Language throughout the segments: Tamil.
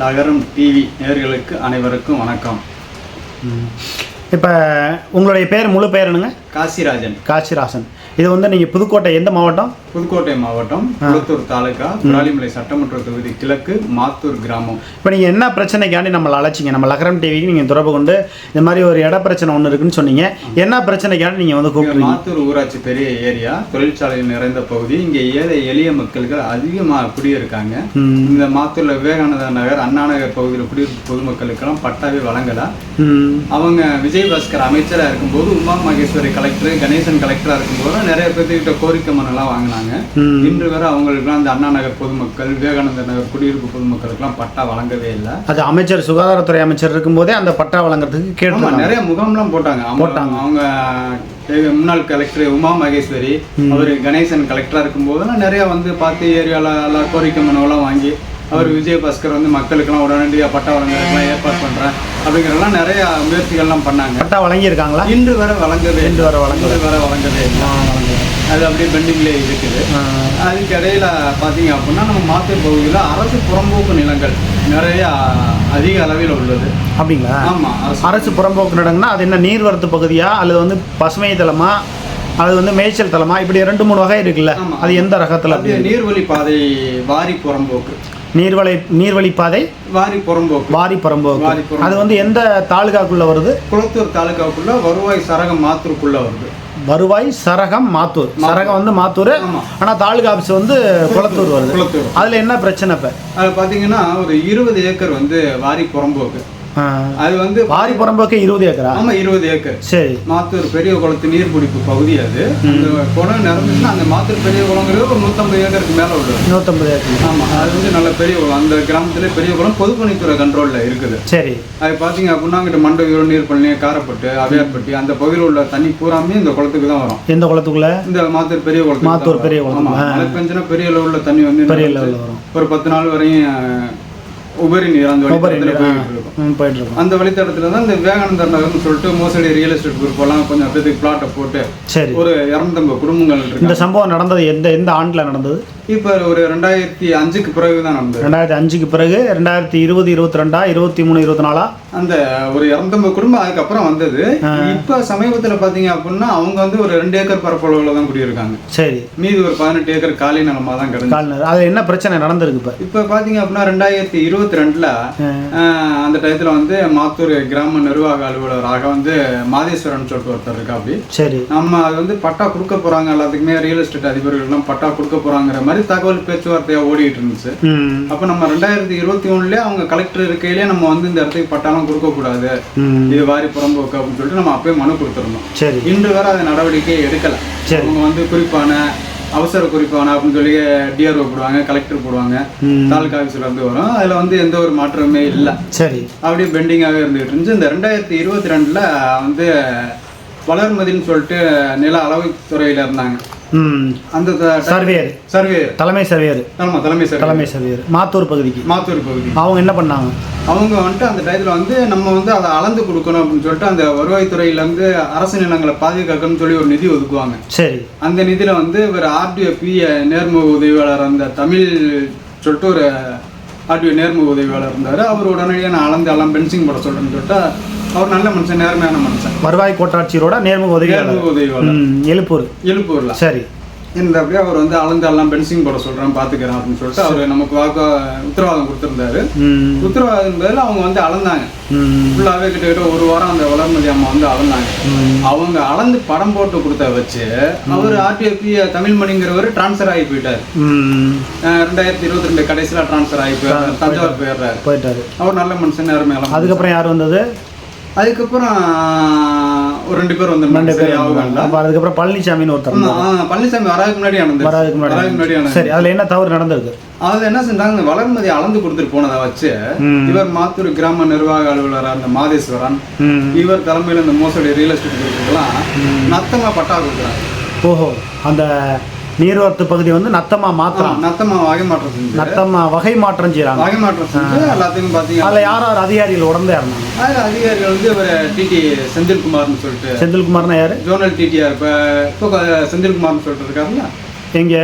நகரம் டிவி நேயர்களுக்கு அனைவருக்கும் வணக்கம். இப்போ உங்களுடைய பேர் முழு பேர் என்னங்க? காசிராஜன். காசிராசன் இது வந்து நீங்கள் புதுக்கோட்டை எந்த மாவட்டம்? புதுக்கோட்டை மாவட்டம் குளத்தூர் தாலுகா விராலிமலை சட்டமன்ற தொகுதி கிழக்கு மாத்தூர் கிராமம். இப்போ நீங்கள் என்ன பிரச்சனைக்காண்டி நம்மளை அழைச்சிங்க? நம்ம லகரம் டிவிக்கு நீங்கள் தொடர்பு கொண்டு இந்த மாதிரி ஒரு இட பிரச்சனை ஒன்று இருக்குன்னு சொன்னீங்க. என்ன பிரச்சனைக்காண்டி நீங்கள் வந்து இங்க கூப்பிடுறீங்க? மாத்தூர் ஊராட்சி பெரிய ஏரியா தொழிற்சாலையில் நிறைந்த பகுதி. இங்க ஏழை எளிய மக்கள்கள் அதிகமா குடியிருக்காங்க. இந்த மாத்தூர்ல விவேகானந்தா நகர் அண்ணா நகர் பகுதியில் குடியிருக்கும் பொதுமக்களுக்கெல்லாம் பட்டாவே வழங்கல. அவங்க விஜயபாஸ்கர் அமைச்சரா இருக்கும்போது உமா மகேஸ்வரி கலெக்டர் கணேசன் கலெக்டரா இருக்கும்போது நிறைய பேர்த்துக்கிட்ட கோரிக்கை மனுலாம் வாங்கினாங்க. இன்று வரை அவங்களுக்குலாம் அந்த அண்ணா நகர் பொதுமக்கள் விவேகானந்த நகர் குடியிருப்பு பொதுமக்களுக்கெல்லாம் பட்டா வழங்கவே இல்லை. அது அமைச்சர் சுகாதாரத்துறை அமைச்சர் இருக்கும்போதே அந்த பட்டா வழங்குறதுக்கு கேட்டு நிறைய முகாம்லாம் போட்டாங்க. போட்டாங்க. அவங்க முன்னாள் கலெக்டர் உமா மகேஸ்வரி அவர் கணேசன் கலெக்டரா இருக்கும்போதெல்லாம் நிறைய வந்து பார்த்து ஏரியால எல்லாம் கோரிக்கை மனுவெல்லாம் வாங்கி அவர் விஜயபாஸ்கர் வந்து மக்களுக்கெல்லாம் உடனடியாக பட்டா வழங்குறதுக்கெல்லாம் ஏற்பாடு பண்றேன். அப்படிங்கிறதெல்லாம் நிறைய முயற்சிகள்லாம் பண்ணாங்க. பட்டா வழங்கியிருக்காங்களா? இன்று வரை வழங்கவே இன்று வரை வழங்கவே. இன்று வரை வழங்கவே அது அப்படியே பெண்டிங்லேயே இருக்குது. அதுக்கு இடையில பார்த்தீங்க அப்படின்னா நம்ம மாத்தூர் பகுதியில் அரசு புறம்போக்கு நிலங்கள் நிறைய அதிக அளவில் உள்ளது. அப்படிங்களா? ஆமா அரசு. புறம்போக்கு நடங்கன்னா அது என்ன நீர்வரத்து பகுதியா அல்லது வந்து பசுமை தலமா அது வந்து மேய்ச்சல் தலமா? இப்படி ரெண்டு மூணு வகை இருக்குல்ல. அது எந்த ரகத்தில் நீர்வழி பாதை வாரி புறம்போக்கு. நீர்வழி நீர்வழிப்பாதை வாரி புறம்போக்கு. வாரி புறம்போக்கு. அது வந்து எந்த தாலுகாக்குள்ள வருது? குளத்தூர் தாலுகாவுக்குள்ள வருவாய் சரகம் மாத்தூருக்குள்ள வருது. வருவாய் சரகம் மாத்தூர். சரகம் வந்து மாத்தூர். ஆமா. ஆனா தாலுகா ஆஃபீஸ் வந்து குளத்தூர் வருது. குளத்தூர். அதுல என்ன பிரச்சனை இப்ப? அது பார்த்தீங்கன்னா ஒரு இருபது ஏக்கர் வந்து வாரி புறம்போக்கு. அது வந்து வாரி புறம்போக்கு இருபது ஏக்கரா? ஆமா இருபது ஏக்கர். சரி. மாத்தூர் பெரிய குளத்து நீர்பிடிப்பு பகுதி அது. அந்த குளம் நிறந்துச்சுன்னா அந்த மாத்தூர் பெரிய குளங்கிறது ஒரு நூற்றம்பது ஏக்கருக்கு மேலே உள்ளது நூற்றம்பது ஏக்கர். ஆமா அது வந்து நல்ல பெரிய குளம். அந்த கிராமத்துல பெரிய குளம் பொதுப்பணித்துறை கண்ட்ரோல்ல இருக்குது. சரி. அது பார்த்தீங்க அப்படின்னா அங்கிட்ட மண்டபம் நீர்பழனி காரப்பட்டு அவையார்பட்டி அந்த பகுதியில் உள்ள தண்ணி பூராமே இந்த குளத்துக்கு தான் வரும். எந்த குளத்துக்குள்ள? இந்த மாத்தூர் பெரிய குளத்துக்கு மாத்தூர் பெரிய. குளம். ஆமா. மழை பெஞ்சுனா பெரிய லெவலில் தண்ணி வந்து பெரிய லெவலில் வரும். ஒரு பத்து நாள் வரையும் உபரி அந்த உபரி வழித்தடத்துல நீர், ஆ. போயிட்டு இருக்கும் ம், போயிட்டு இருக்கோம் அந்த வழித்தடத்துல தான் இந்த விவேகானந்தர் நகர்னு சொல்லிட்டு மோசடி ரியல் எஸ்டேட் குரூப் எல்லாம் கொஞ்சம் பேருக்கு பிளாட்டை போட்டு சரி. ஒரு இரநூத்தம்பது குடும்பங்கள் இந்த சம்பவம் நடந்தது எந்த எந்த ஆண்டுல நடந்தது? இப்போ ஒரு ரெண்டாயிரத்தி அஞ்சுக்கு பிறகு தான் நடந்தது. ரெண்டாயிரத்தி அஞ்சுக்கு பிறகு ரெண்டாயிரத்தி இருபது இருபத்தி ரெண்டா இருபத்தி மூணு இருபத்தி நாலா? அந்த ஒரு இரநூத்தம்பது குடும்பம் அதுக்கப்புறம் வந்தது. இப்போ சமீபத்துல பாத்தீங்க அப்படின்னா அவங்க வந்து ஒரு ரெண்டு ஏக்கர் பரப்பளவுல தான் குடியிருக்காங்க. சரி. மீதி ஒரு பதினெட்டு ஏக்கர் காலி நிலமா தான் கிடந்து அது என்ன பிரச்சனை நடந்திருக்கு இப்ப? இப்போ பாத்தீங்க அப்படின்னா ரெண்டாயிரத்தி இருபத்தி ரெண்டுல அந்த டயத்துல வந்து மாத்தூர் கிராம நிர்வாக அலுவலராக வந்து மாதேஸ்வரன் சொல்லிட்டு ஒருத்தர் இருக்கா அப்படி சரி. நம்ம அது வந்து பட்டா கொடுக்க போறாங்க எல்லாத்துக்குமே ரியல் எஸ்டேட் அதிபர்கள்லாம் பட்டா கொடுக்க போறாங்கிற மாதிரி தகவல் பேச்சுவார்த்தையா ஓடிட்டு இருந்துச்சு. அப்ப நம்ம ரெண்டாயிரத்தி இருபத்தி ஒண்ணுலயே அவங்க கலெக்டர் இருக்கையிலே நம்ம வந்து இந்த இடத்துக்கு பட்டாலாம் கொடுக்க கூடாது ம். இது வாரி புறம்போக்கு அப்படின்னு சொல்லிட்டு நம்ம அப்பயே மனு கொடுத்துருந்தோம் சரி. இன்று வரை அது நடவடிக்கை எடுக்கல. அவங்க வந்து குறிப்பான அவசர குறிப்பான அப்படின்னு சொல்லி டிஆர்ஓ போடுவாங்க கலெக்டர் போடுவாங்க. தாலுகா ஆஃபீஸில் வந்து வரும். அதுல வந்து எந்த ஒரு மாற்றமே இல்லை. சரி. அப்படியே பெண்டிங்காகவே இருந்துகிட்டு இருந்துச்சு. இந்த ரெண்டாயிரத்தி இருபத்தி ரெண்டுல வந்து வளர்மதின்னு சொல்லிட்டு நில அளவுத்துறையில இருந்தாங்க. அந்த சர்வேயர். சர்வே தலைமை சர்வேயர். ஆமா தலைமை சர்வே தலைமை சர்வேயர். மாத்தூர் பகுதிக்கு. மாத்தூர் பகுதி. அவங்க என்ன பண்ணாங்க? அவங்க வந்துட்டு அந்த டயத்தில் வந்து நம்ம வந்து அதை அளந்து கொடுக்கணும் அப்படின்னு சொல்லிட்டு அந்த வருவாய்த்துறையிலேருந்து அரசு நிலங்களை பாதுகாக்கணும்னு சொல்லி ஒரு நிதி ஒதுக்குவாங்க. சரி. அந்த நிதியில் வந்து ஒரு ஆர்டிஓ பி நேர்முக உதவியாளர் அந்த தமிழ் சொல்லிட்டு ஒரு ஆர்டிஓ நேர்முக உதவியாளர் இருந்தார். அவர் உடனடியாக நான் அளந்து எல்லாம் பென்சிங் போட சொல்கிறேன்னு சொல்லிட்டு அவர் நல்ல மனுஷன் நேர்மையான மனுஷன். வருவாய் கோட்டாட்சியரோட நேர்முக உதவியாளர். ம் எழுப்பூர். எழுப்பூர்ல. சரி. இந்த அப்படியே அவர் வந்து அளந்து எல்லாம் பென்சிங் போட சொல்கிறேன் பார்த்துக்கிறேன் அப்படின்னு சொல்லிட்டு அவர் நமக்கு வாக்கு உத்தரவாதம் கொடுத்துருந்தாரு. உத்தரவாதம் பேரில் அவங்க வந்து அளந்தாங்க. ம். ஃபுல்லாகவே கிட்டத்தட்ட ஒரு வாரம் அந்த வளர்மதி அம்மா வந்து அளந்தாங்க. அவங்க அளந்து படம் போட்டு கொடுத்த வச்சு அவர் ஆர்டிஎஃபி தமிழ்மணிங்கிறவர் டிரான்ஸ்ஃபர் ஆகி போயிட்டார். ரெண்டாயிரத்தி இருபத்தி ரெண்டு கடைசியில் டிரான்ஸ்ஃபர் ஆகி போயிடுறாரு தஞ்சாவூர் போயிடுறாரு. போயிட்டாரு அவர் நல்ல மனுஷன் நேரம் அதுக்கப்புறம் யார் வந்தது? அதுக்கப்புறம் ஒரு ரெண்டு பேர் வந்து ரெண்டு பேர் அதுக்கப்புறம் பழனிசாமின்னு ஒருத்தர். பழனிசாமி வராதுக்கு முன்னாடி நடந்தது வராதுக்கு முன்னாடி சரி அதுல என்ன தவறு நடந்திருக்கு? அது என்ன செஞ்சாங்க? வளர்மதி அளந்து கொடுத்துட்டு போனதை வச்சு. இவர் மாத்தூர் கிராம நிர்வாக அலுவலர் அந்த மாதேஸ்வரன் இவர் தலைமையில் இந்த மோசடி ரியல் எஸ்டேட் குரூப்புக்கெல்லாம் நத்தமா பட்டா கொடுக்குறாங்க ஓஹோ அந்த நீர்வரத்து பகுதி வந்து நத்தமா மாத்திரம் நத்தமா வகை மாற்றம் நத்தமா வகை மாற்றம் செய்றாங்க. வகை மாற்றம் செஞ்சு எல்லாத்துக்கும் பார்த்தீங்கன்னா அதுல யார் யார் அதிகாரிகள் உடந்தே இருந்தாங்க அதில் அதிகாரிகள் வந்து இவர் டிடி செந்தில்குமார்னு சொல்லிட்டு. செந்தில்குமார்னா யாரு? ஜோனல் டிடிஆர் இப்போ செந்தில்குமார்னு சொல்லிட்டு இருக்காருல்ல? எங்க?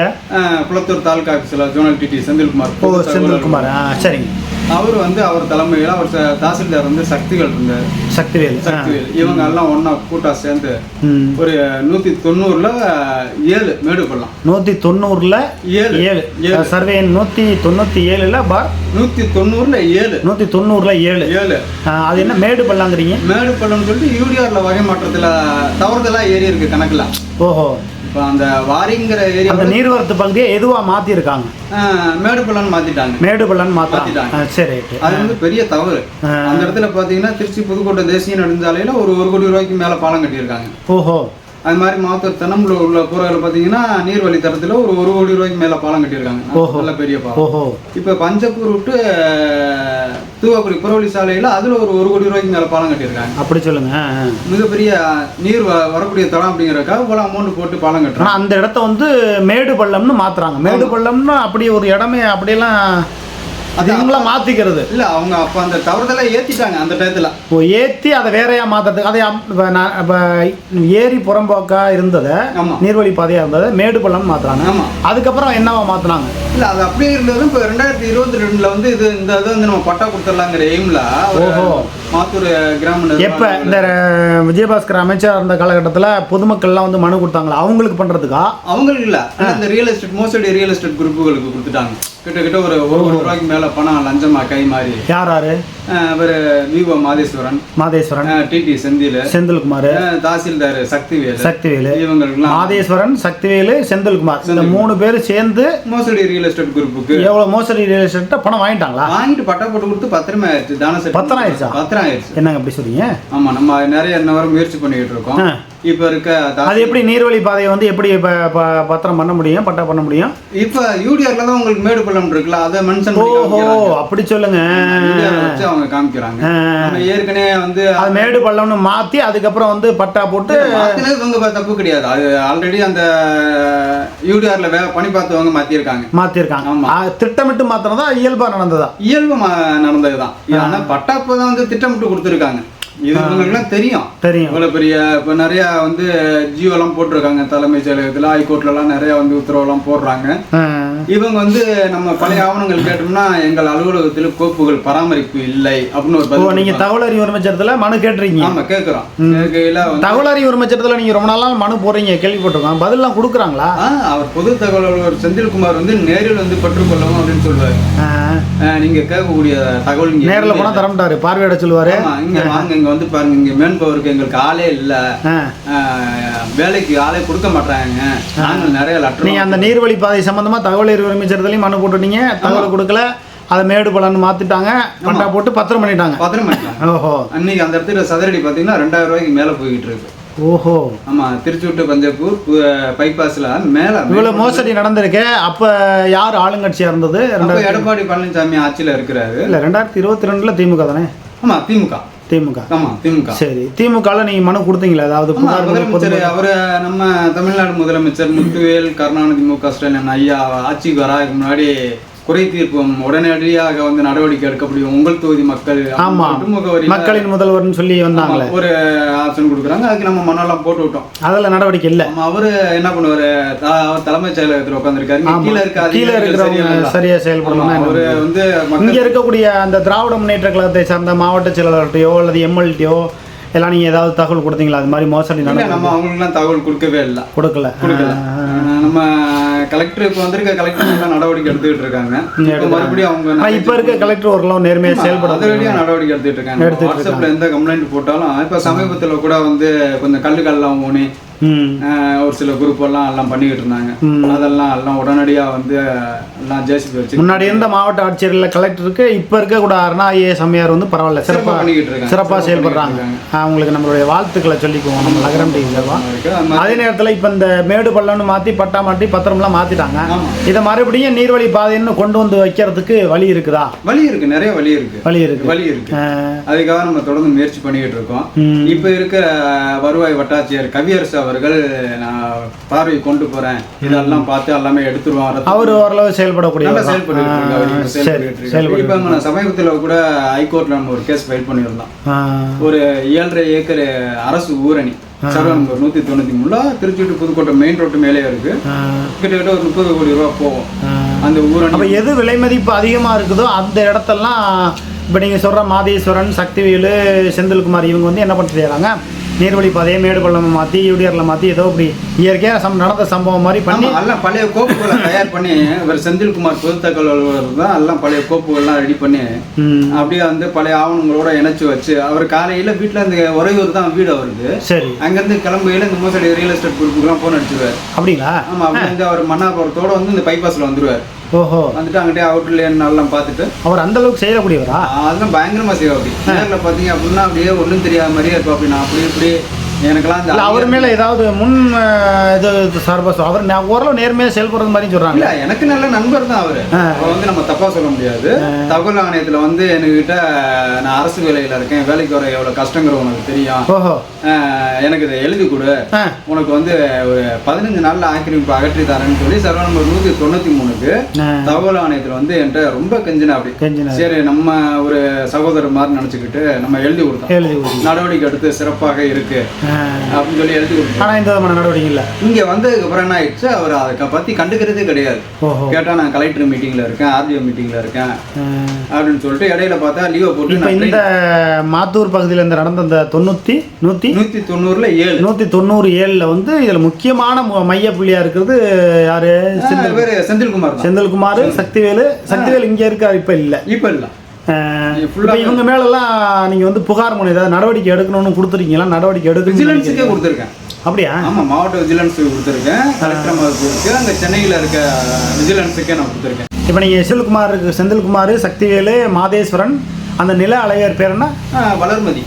குளத்தூர் தாலுகா ஆஃபீஸில் ஜோனல் டிடி செந்தில்குமார். ஓ செந்தில்குமார். சரிங்க. அவர் வந்து அவர் தலைமையில் அவர் தாசில்தார் வந்து சக்திகள் இருந்தார். சக்திவேல். சக்திவேல். இவங்க எல்லாம் ஒண்ணா கூட்டா சேர்ந்து ஒரு நூத்தி தொண்ணூறுல ஏழு மேடு பள்ளம் நூற்றி தொண்ணூறில் ஏழு. ஏழு. சர்வே நூற்றி தொண்ணூற்றி ஏழில் பார் நூத்தி தொண்ணூறுல ஏழு. நூற்றி தொண்ணூறில் ஏழு. ஏழு. அது என்ன மேடு பல்லாங்கிறீங்க மேடு பள்ளம்னு சொல்லிட்டு யூடிஆர்ல வகை மாற்றத்துல தவறுதலா ஏறி இருக்கு கணக்குல. ஓஹோ. இப்போ அந்த வாரிங்கிற ஏரியா அந்த நீர்வரத்து பகுதியை எதுவாக மாற்றிருக்காங்க மேடு பள்ளம்னு மாத்திட்டாங்க. மேடு பள்ளம்னு மாற்றிட்டாங்க. சரி அது வந்து பெரிய தவறு. அந்த இடத்துல பாத்தீங்கன்னா திருச்சி புதுக்கோட்டை தேசிய நெடுஞ்சாலையில ஒரு ஒரு கோடி ரூபாய்க்கு மேல பாலம் கட்டியிருக்காங்க. ஓஹோ. அது மாதிரி மாத்தூர் தென்னம்புல உள்ள பூராவில் பார்த்தீங்கன்னா நீர்வழி தரத்தில் ஒரு ஒரு கோடி ரூபாய்க்கு மேலே பாலம் கட்டியிருக்காங்க. நல்ல பெரிய பாலம். இப்போ பஞ்சப்பூர் விட்டு தூவாக்குடி புறவழி சாலையில் அதில் ஒரு ஒரு கோடி ரூபாய்க்கு மேலே பாலம் கட்டியிருக்காங்க. அப்படி சொல்லுங்க. மிகப்பெரிய நீர் வரக்கூடிய தடம் அப்படிங்கிறக்காக இவ்வளோ அமௌண்ட் போட்டு பாலம் கட்டுறாங்க. அந்த இடத்த வந்து மேடு பள்ளம்னு மாத்துறாங்க. மேடு பள்ளம்னு அப்படி ஒரு இடமே அப்படியெல்லாம் அது இவங்களா மாத்திக்கிறது இல்லை அவங்க அப்போ அந்த தவறுதலை ஏற்றிட்டாங்க அந்த டயத்தில் இப்போ ஏத்தி அதை வேறையா மாத்துறதுக்கு அதை இப்ப நான் இப்ப ஏரி புறம்போக்கா இருந்ததை. நீர்வழி பாதையா இருந்ததை மேடு பள்ளம்னு மாத்துறாங்க ஆமா. அதுக்கப்புறம் என்னவா மாத்துனாங்க இல்லை அது அப்படியே இருந்ததும் இப்போ ரெண்டாயிரத்தி இருபத்தி ரெண்டில் வந்து இது இந்த இது வந்து நம்ம பட்டா கொடுத்துடலாங்கிற எய்மில் ஓஹோ. மாத்தூர் கிராம எப்ப இந்த விஜயபாஸ்கர் அமைச்சர் இருந்த காலகட்டத்துல பொதுமக்கள்லாம் வந்து மனு கொடுத்தாங்களா? அவங்களுக்கு பண்றதுக்கா? அவங்களுக்கு இல்ல. இந்த ரியல் எஸ்டேட் மோசடி ரியல் எஸ்டேட் குரூப்புகளுக்கு கொடுத்துட்டாங்க. கிட்டத்தட்ட ஒரு ஒரு கோடி ரூபாய்க்கு மேல பணம் லஞ்சமா கை மாறி. யார் யாரு அவர் விவோ மாதேஸ்வரன். மாதேஸ்வரன். டிடி செந்தில். செந்தில்குமார். தாசில்தார் சக்திவேல். சக்திவேலு. இவங்களுக்குலாம் மாதேஸ்வரன் சக்திவேலு செந்தில்குமார். இந்த மூணு பேர் சேர்ந்து மோசடி ரியல் எஸ்டேட் குரூப்புக்கு எவ்வளவு மோசடி ரியல் எஸ்டேட் பணம் வாங்கிட்டாங்களா? வாங்கிட்டு பட்டா போட்டு கொடுத்து பத்திரமா ஆயிடுச்சு தான பத்திரம் ஆயிடுச்சா? பத்திரம் ஆயிடுச்சு. என்னங்க அப்படி சொல்றீங்க? ஆமா நம்ம நிறைய இன்ன வரை முயற்சி பண்ணிட்டு இருக்கோம். இப்ப இருக்க அது எப்படி நீர்வழி பாதையை வந்து எப்படி ப- ப- பத்திரம் பண்ண முடியும் பட்டா பண்ண முடியும்? இப்ப யூடிஆர்ல தான் உங்களுக்கு மேடு பள்ளம் இருக்குல்ல அதை மென்ஷன் ஓஹோ. அப்படி சொல்லுங்க. வச்சு அவங்க காமிக்கிறாங்க. ஏற்கனவே வந்து அது மேடு பள்ளம்னு மாத்தி அதுக்கப்புறம் வந்து பட்டா போட்டு இவங்க தப்பு கிடையாது. அது ஆல்ரெடி அந்த யூடிஆர்ல வே பணி பார்த்தவங்க மாத்திருக்காங்க மாத்திருக்காங்க ஆமா. ஆ, திட்டமிட்டு மாத்தினதா இயல்பா நடந்ததா? இயல்பு மா- நடந்ததுதான். ஆனா பட்டாப்பு தான் வந்து திட்டமிட்டு கொடுத்துருக்காங்க. இவங்களுக்குலாம் தெரியும். தெரியும். இவ்வளவு பெரிய இப்ப நிறைய வந்து ஜியோ எல்லாம் போட்டிருக்காங்க தலைமைச் செயலகத்துல ஹைகோர்ட்ல எல்லாம் நிறைய வந்து உத்தரவெல்லாம் போடுறாங்க. இவங்க வந்து நம்ம பழைய ஆவணங்கள் கேட்டோம்னா எங்கள் அலுவலகத்தில் கோப்புகள் பராமரிப்பு இல்லை அப்படின்னு ஒரு பதில் நீங்க கொடுப்பாங்க. தகவல் அறிவு உரிமைச்சரத்துல மனு கேட்டிருக்கீங்க ஆமா கேட்கிறோம். தகவல் அறிவு உரிமைச்சரத்துல நீங்க ரொம்ப நாளா மனு போடுறீங்க கேள்விப்பட்டிருக்கோம். பதிலாம் கொடுக்குறாங்களா? அவர் பொது தகவல் அலுவலர் செந்தில்குமார் வந்து நேரில் வந்து பெற்றுக்கொள்ளவும் அப்படின்னு சொல்லுவாரு நீங்க கேட்கக்கூடிய தகவல் நேர்ல இல்லை. போனா தரமாட்டாரு பார்வையிட சொல்லுவாரு. இங்க வாங்க இங்க வந்து பாருங்க இங்க மேன் பவருக்கு எங்களுக்கு ஆளே இல்ல. வேலைக்கு ஆளே கொடுக்க மாட்டாங்க நாங்கள் நிறைய லெட்டர் நீங்க அந்த நீர்வழி பாதை சம்பந்தமா தகவல் அறிவு உரிமைச்சரத்துலயும் மனு போட்டுட்டீங்க. தகவல் கொடுக்கல. அதை மேடு பலன்னு மாத்திட்டாங்க. பட்டா போட்டு பத்திரம் பண்ணிட்டாங்க. பத்திரம் பண்ணிக்கலாம் ஓஹோ. அன்னைக்கு அந்த இடத்துல சதுரடி பாத்தீங்கன்னா ரெண்டாயிரம் ரூபாய்க்கு மேல போய்கிட்டு இருக்கு. ஓஹோ. ஆமா திருச்சி விட்டு பஞ்சப்பூர் பைபாஸ்ல மேல இவ்வளவு மோசடி நடந்திருக்கு. அப்ப யார் ஆளுங்கட்சியா இருந்தது? எடப்பாடி பழனிசாமி ஆட்சியில இருக்கிறாரு. இல்ல ரெண்டாயிரத்தி இருபத்தி ரெண்டுல திமுக தானே? ஆமா திமுக. திமுக. ஆமா திமுக. சரி திமுகல நீங்க மனு கொடுத்தீங்களா? அதாவது முதலமைச்சர் அவரு நம்ம தமிழ்நாடு முதலமைச்சர் முத்துவேல் கருணாநிதி மு க ஸ்டாலின் ஐயா ஆட்சிக்கு வராதுக்கு முன்னாடி குறை தீர்ப்போம் உடனடியாக வந்து நடவடிக்கை எடுக்க முடியும் உங்கள் தொகுதி மக்கள் ஆமா. மக்களின் முதல்வர்னு சொல்லி வந்தாங்களே. ஒரு ஆப்ஷன் கொடுக்குறாங்க. அதுக்கு நம்ம மனெல்லாம் போட்டு விட்டோம். அதுல நடவடிக்கை இல்ல. அவரு என்ன பண்ணுவாரு? தலைமைச் செயலகத்தில் உட்காந்துருக்காரு. கீழே இருக்க கீழே இருக்கிறவங்க சரியில்லை. சரியா செயல்படணும்னா ஆமா, என்ன அவரு பண்றது? வந்து இங்க இருக்கக்கூடிய அந்த திராவிட முன்னேற்ற கழகத்தை சார்ந்த மாவட்ட செயலாளர்கிட்டயோ அல்லது எம்எல்டியோ எல்லாம் நீங்க ஏதாவது தகவல் கொடுத்தீங்களா? அது மாதிரி மோசடி நம்ம அவங்களுக்குலாம் தகவல் கொடுக்கவே இல்லை. கொடுக்கல. கொடுக்கல. நம்ம கலெக்டர் இப்போ வந்திருக்க கலெக்டர் நடவடிக்கை எடுத்துக்கிட்டு இருக்காங்க. மறுபடியும் அவங்க இப்ப இருக்க கலெக்டர் ஓரளவு நேர்மையா செயல்பட அதிரடியா நடவடிக்கை எடுத்துட்டு இருக்காங்க. வாட்ஸ்அப்ல எந்த கம்ப்ளைண்ட் போட்டாலும் இப்ப சமீபத்துல கூட வந்து கொஞ்சம் கல்லுக்கல்லாம் ஊனி ஒரு சில குரூப் எல்லாம் எல்லாம் பண்ணிக்கிட்டு இருந்தாங்க. அதெல்லாம் எல்லாம் உடனடியா வந்து எல்லாம் ஜேசிபி வச்சு முன்னாடி இருந்த மாவட்ட ஆட்சியர்ல கலெக்டருக்கு இப்ப இருக்க கூட அருணா ஐஏஎஸ் அம்மையார் வந்து பரவாயில்ல சிறப்பா சிறப்பா பண்ணிக்கிட்டு இருக்காங்க. சிறப்பா சிறப்பா செயல்படுறாங்க. அவங்களுக்கு நம்மளுடைய வாழ்த்துக்களை சொல்லிக்குவோம் நம்ம நகரம் டிவி. அது நேரத்துல இப்ப இந்த மேடு பள்ளம்னு மாத்தி பட்டா மாட்டி பத்திரம்லாம் மாத்திட்டாங்க. ஆமா. இதை மறுபடியும் நீர்வழி பாதைன்னு கொண்டு வந்து வைக்கிறதுக்கு வழி இருக்குதா? வழி இருக்கு நிறைய வழி இருக்கு. வழி இருக்கு. வழி இருக்கு. அதுக்காக நம்ம தொடர்ந்து முயற்சி பண்ணிக்கிட்டு இருக்கோம். இப்ப இருக்க வருவாய் வட்டாட்சியர் கவியரசு அவர்கள் நான் பார்வை கொண்டு போறேன். இதெல்லாம் பார்த்து எல்லாமே எடுத்துருவான் அவர் ஓரளவு செயல்படக்கூடிய செயல்பட்டு இப்ப நம்ம சமீபத்துல கூட ஹைகோர்ட்ல நம்ம ஒரு கேஸ் ஃபைல் பண்ணியிருந்தோம். ஒரு ஏழரை ஏக்கர் அரசு ஊரணி. சர்வே நம்பர் நூத்தி தொண்ணூத்தி மூணுல Tiruchi to Pudukkottai main road மேலே இருக்கு. கிட்டத்தட்ட ஒரு முப்பது கோடி ரூபா போகும். அந்த ஊரணி அப்போ எது விலை மதிப்பு அதிகமாக இருக்குதோ அந்த இடத்தெல்லாம் இப்போ நீங்கள் சொல்கிற மாதேஸ்வரன் சக்திவேலு செந்தில்குமார் இவங்க வந்து என்ன பண்ணிட்டு செய்கிறாங்க நீர்வழி பாதையை மேடு பள்ளம் மாற்றி யூடிஆரில் மாற்றி ஏதோ இப்படி இயற்கையாக சம் நடந்த சம்பவம் மாதிரி பண்ணி எல்லாம் பழைய கோப்புகளை தயார் பண்ணி இவர் செந்தில்குமார் பொது தகவல் அலுவலர் தான். எல்லாம் பழைய கோப்புகள்லாம் ரெடி பண்ணி அப்படியே வந்து பழைய ஆவணங்களோட இணைச்சு வச்சு அவர் காலையில வீட்டுல இந்த உறையூர் தான் வீடு அவருக்கு சரி. அங்கிருந்து கிளம்புகையில இந்த மோசடி ரியல் எஸ்டேட் குரூப்புக்குலாம் போன் அடிச்சிருவார். அப்படிங்களா? ஆமா அப்படி வந்து அவர் மன்னாபுரத்தோட வந்து இந்த பைபாஸ்ல வந்துருவார். ஓஹோ. வந்துட்டு அங்கிட்டே அவுட்ல எல்லாம் பார்த்துட்டு அவர் அந்த அளவுக்கு செய்யக்கூடியவரா? அதெல்லாம் பயங்கரமா செய்வா அப்படி. நேரில் பார்த்தீங்க அப்படின்னா அப்படியே ஒன்றும் தெரியாத மாதிரியே இருக்கும் அப்படி நான் அப்படி இப்படி இல்லை அவர் மேலே ஏதாவது முன் இது சர்வஸ் அவர் ஓரளவு நேர்மையாக செயல்படுறது மாதிரி சொல்கிறாங்க இல்ல எனக்கு நல்ல நண்பர் தான் அவரு. அவர் வந்து நம்ம தப்பா சொல்ல முடியாது. தகவல் ஆணையத்துல வந்து என்கிட்ட நான் அரசு வேலையில இருக்கேன் வேலைக்கு வர எவ்வளவு கஷ்டங்கிற உனக்கு தெரியும். ஓஹோ. எனக்கு இதை எழுதி கொடு. உனக்கு வந்து ஒரு பதினஞ்சு நாள்ல ஆக்கிரமிப்பு அகற்றி தரேன்னு சொல்லி சர்வ நம்பர் நூத்தி தொண்ணூத்தி மூணுக்கு. தகவல் ஆணையத்துல வந்து என்கிட்ட ரொம்ப கெஞ்சின அப்படி. சரி நம்ம ஒரு சகோதரர் மாதிரி நினைச்சுக்கிட்டு நம்ம எழுதி கொடுத்தோம். நடவடிக்கை எடுத்து சிறப்பாக இருக்கு. அப்படின்னு சொல்லி எழுதி ஆனால் இந்த விதமான நடவடிக்கை இல்லை. இங்க வந்ததுக்கு அப்புறம் என்ன ஆயிடுச்சு? அவர் அதை பத்தி கண்டுக்கிறதே கிடையாது. ஓஹோ. கேட்டா நான் கலெக்டர் மீட்டிங்ல இருக்கேன் ஆர்டிஓ மீட்டிங்ல இருக்கேன். அப்படின்னு சொல்லிட்டு இடையில பார்த்தா லீவை போட்டு இந்த மாத்தூர் பகுதியில் இந்த நடந்த இந்த தொண்ணூற்றி நூற்றி நூத்தி தொண்ணூறுல ஏழு. நூற்றி தொண்ணூறு ஏழில் வந்து இதில் முக்கியமான மைய புள்ளியாக இருக்கிறது யார்? செந்தில் பேர் செந்தில்குமார் செந்தில்குமார் சக்திவேலு. சக்திவேல் இங்கே இருக்கார் இப்போ இல்லை. இப்ப இல்ல. இப்போ இவங்க மேலெல்லாம் நீங்கள் வந்து புகார் மனு ஏதாவது நடவடிக்கை எடுக்கணும்னு கொடுத்துருக்கீங்களா நடவடிக்கை எடுக்கணும் விஜிலன்ஸுக்கே கொடுத்துருக்கேன். அப்படியா? ஆமா மாவட்ட விஜிலன்ஸுக்கு கொடுத்துருக்கேன். கலெக்டர் இருக்கு அங்க சென்னையில இருக்க விஜிலன்ஸுக்கே நான் கொடுத்துருக்கேன். இப்போ நீங்கள் இருக்கு செந்தில்குமார் சக்திவேலு மாதேஸ்வரன் அந்த நில அலையர் பேர் என்ன? வளர்மதி.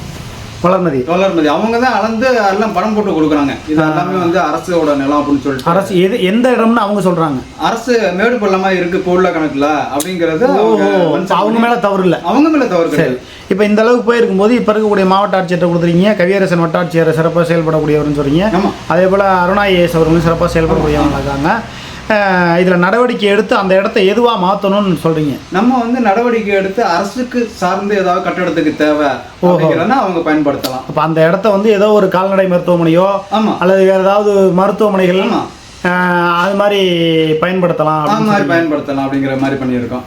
வளர்மதி வளர்மதி அவங்க தான் அளந்து எல்லாம் பணம் போட்டு கொடுக்குறாங்க. இது எல்லாமே வந்து அரசோட நிலம் அப்படின்னு சொல்லிட்டு. அரசு எது எந்த இடம்னு அவங்க சொல்கிறாங்க அரசு மேடு பள்ளமா இருக்கு உள்ள கணக்குல அப்படிங்கறது அவங்க மேலே தவறு இல்லை. அவங்க மேல தவறு கிடையாது. இப்போ இந்த அளவுக்கு போயிருக்கும்போது இப்போ இருக்கக்கூடிய மாவட்ட ஆட்சியர்கிட்ட கொடுத்துருக்கீங்க. கவியரசன் வட்டாட்சியர் சிறப்பாக செயல்படக்கூடியவர்னு சொல்றீங்க. அதே போல் அருணா ஏஎஸ் அவர்களும் சிறப்பாக செயல்படக்கூடியவங்க இருக்காங்க. இதில் நடவடிக்கை எடுத்து அந்த இடத்த எதுவாக மாற்றணும்னு சொல்கிறீங்க நம்ம வந்து நடவடிக்கை எடுத்து அரசுக்கு சார்ந்து ஏதாவது கட்டடத்துக்கு தேவை அப்படிங்கிறனா அவங்க பயன்படுத்தலாம். அப்போ அந்த இடத்த வந்து ஏதோ ஒரு கால்நடை மருத்துவமனையோ ஆமா. அல்லது வேறு ஏதாவது மருத்துவமனைகள் அது மாதிரி பயன்படுத்தலாம் அது மாதிரி பயன்படுத்தலாம் அப்படிங்கிற மாதிரி பண்ணியிருக்கோம்.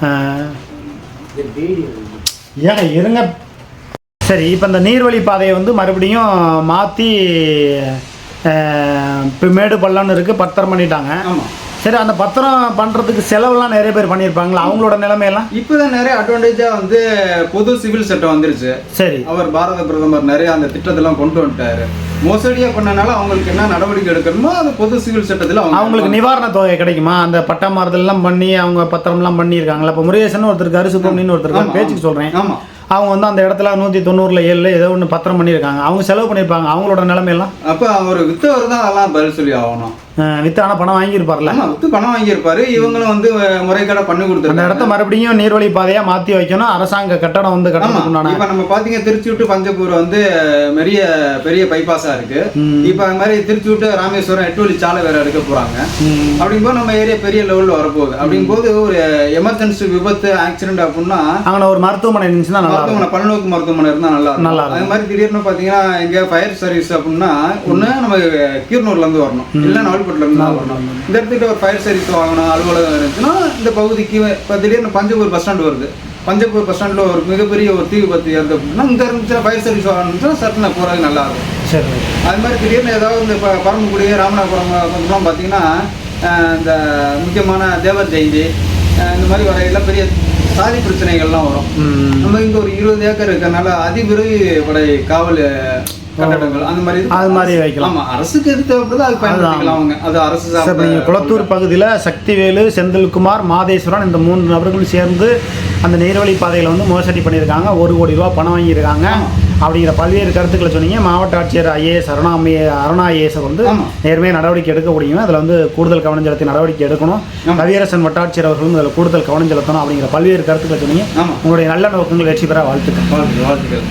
ஏங்க இருங்க. சரி இப்போ இந்த நீர்வழி பாதையை வந்து மறுபடியும் மாற்றி மேடு பள்ளம்னு இருக்குது பத்திரம் பண்ணிட்டாங்க. ஆமா. சரி அந்த பத்திரம் பண்ணுறதுக்கு செலவுலாம் நிறைய பேர் பண்ணியிருப்பாங்களா? அவங்களோட நிலைமையெல்லாம்? இப்போதான் நிறைய அட்வான்டேஜா வந்து பொது சிவில் சட்டம் வந்துருச்சு. சரி. அவர் பாரத பிரதமர் நிறைய அந்த திட்டத்தெல்லாம் கொண்டு வந்துட்டாரு. மோசடியா பண்ணனால அவங்களுக்கு என்ன நடவடிக்கை எடுக்கணுமோ அது பொது சிவில் சட்டத்துல அவங்க அவங்களுக்கு நிவாரண தொகை கிடைக்குமா? அந்த பட்டா மாறுதல்லாம் பண்ணி அவங்க பத்திரம்லாம் பண்ணியிருக்காங்களா? இப்போ முருகேசன் ஒருத்தர் இருக்காரு சுப்பிரமணியன் ஒருத்தர் இருக்காரு பேச்சுக்கு சொல்கிறேன் ஆமா. அவங்க வந்து அந்த இடத்துல நூற்றி தொண்ணூறில் ஏழில் ஏதோ ஒன்று பத்திரம் பண்ணியிருக்காங்க. அவங்க செலவு பண்ணியிருப்பாங்க. அவங்களோட நிலைமையெல்லாம்? அப்ப அவர் வித்தவர் தான் அதெல்லாம் பதில் சொல்லி ஆகணும். வித்து ஆனால் பணம் வாங்கியிருப்பார்ல? வித்து பணம் வாங்கியிருப்பாரு. இவங்களும் வந்து அஹ், முறைகேடா பண்ணி அந்த கொடுத்துருக்காங்க இடத்த மறுபடியும் நீர்வழி பாதையாக மாற்றி வைக்கணும். அரசாங்க கட்டடம் வந்து உண்டான இப்ப நம்ம பாத்தீங்க திருச்சி விட்டு பஞ்சப்பூர் வந்து பெரிய பெரிய பைபாஸா இருக்கு. ம். இப்ப அது மாதிரி திருச்சி விட்டு ராமேஸ்வரம் எட்டு வழி சாலை வேற எடுக்க போறாங்க. ம். அப்படிங்கும்போது நம்ம ஏரியா பெரிய லெவல்ல வரப்போகுது. அப்படிங்கும்போது ஒரு எமர்ஜென்சி விபத்து ஆக்சிடென்ட் அப்படின்னா அங்கே ஒரு மருத்துவமனை இருந்துச்சுன்னா நல்லா மருத்துவமனை பல்நோக்கு மருத்துவமனை இருந்தா நல்லா நல்லா. அது மாதிரி திடீர்னு பாத்தீங்கன்னா எங்க ஃபயர் சர்வீஸ் அப்படின்னா ஒண்ணு நம்ம கீரனூர்ல இருந்து வரணும். இல்ல நவல்பட்டில இருந்து தான் வரணும். இந்த இடத்துக்கிட்ட ஒரு ஃபயர் சர்வீஸ் வாங்கணும் அலுவலகம் இருந்துச்சுன்னா இந்த பகுதிக்கு இப்போ திடீர்னு பஞ்சப்பூர் பஸ் ஸ்டாண்ட் வருது. பஞ்சப்பூர் பஸ் ஸ்டாண்ட்ல ஒரு மிகப்பெரிய ஒரு தீ விபத்து ஏறுது அப்படின்னா இங்க இருந்துச்சுன்னா ஃபயர் சர்வீஸ் வாங்கணும்னா சட்டுன போறது நல்லா இருக்கும். சரி. அது மாதிரி திடீர்னு ஏதாவது இந்த பரமக்குடி ராமநாதபுரம் கொஞ்சம் பார்த்தீங்கன்னா இந்த முக்கியமான தேவர் ஜெயந்தி இந்த மாதிரி வரையெல்லாம் பெரிய சாதி பிரச்சனைகள்லாம் வரும். நம்ம இங்க ஒரு இருபது ஏக்கர் இருக்கறனால அதிவிரைவு படை காவல் கட்டடங்கள் அந்த மாதிரி அது மாதிரி வைக்கலாம். ஆமா அரசுக்கு எது தேவைப்படுதோ அது பயன்படுத்திக்கலாம் அவங்க. அது அரசு குளத்தூர் பகுதியில் சக்திவேலு செந்தில்குமார் மாதேஸ்வரன் இந்த மூன்று நபர்களும் சேர்ந்து அந்த நீர்வழி பாதையில் வந்து மோசடி பண்ணியிருக்காங்க. ஒரு கோடி ரூபா பணம் வாங்கியிருக்காங்க. அப்படிங்கிற பல்வேறு கருத்துக்களை சொன்னீங்க. மாவட்ட ஆட்சியர் ஐஏஎஸ் அருணாமே அருணா ஐஏஎஸ் வந்து. நேர்மையாக நடவடிக்கை எடுக்க முடியும். அதில் வந்து கூடுதல் கவனம் செலுத்தி நடவடிக்கை எடுக்கணும். கவியரசன் வட்டாட்சியர் அவர்களும் அதில் கூடுதல் கவனம் செலுத்தணும் அப்படிங்கிற பல்வேறு கருத்துக்களை சொன்னீங்க. உங்களுடைய நல்ல நோக்கங்கள் வெற்றி பெற வாழ்த்துக்கள். வாழ்த்துக்கள் வாழ்த்துக்கள்.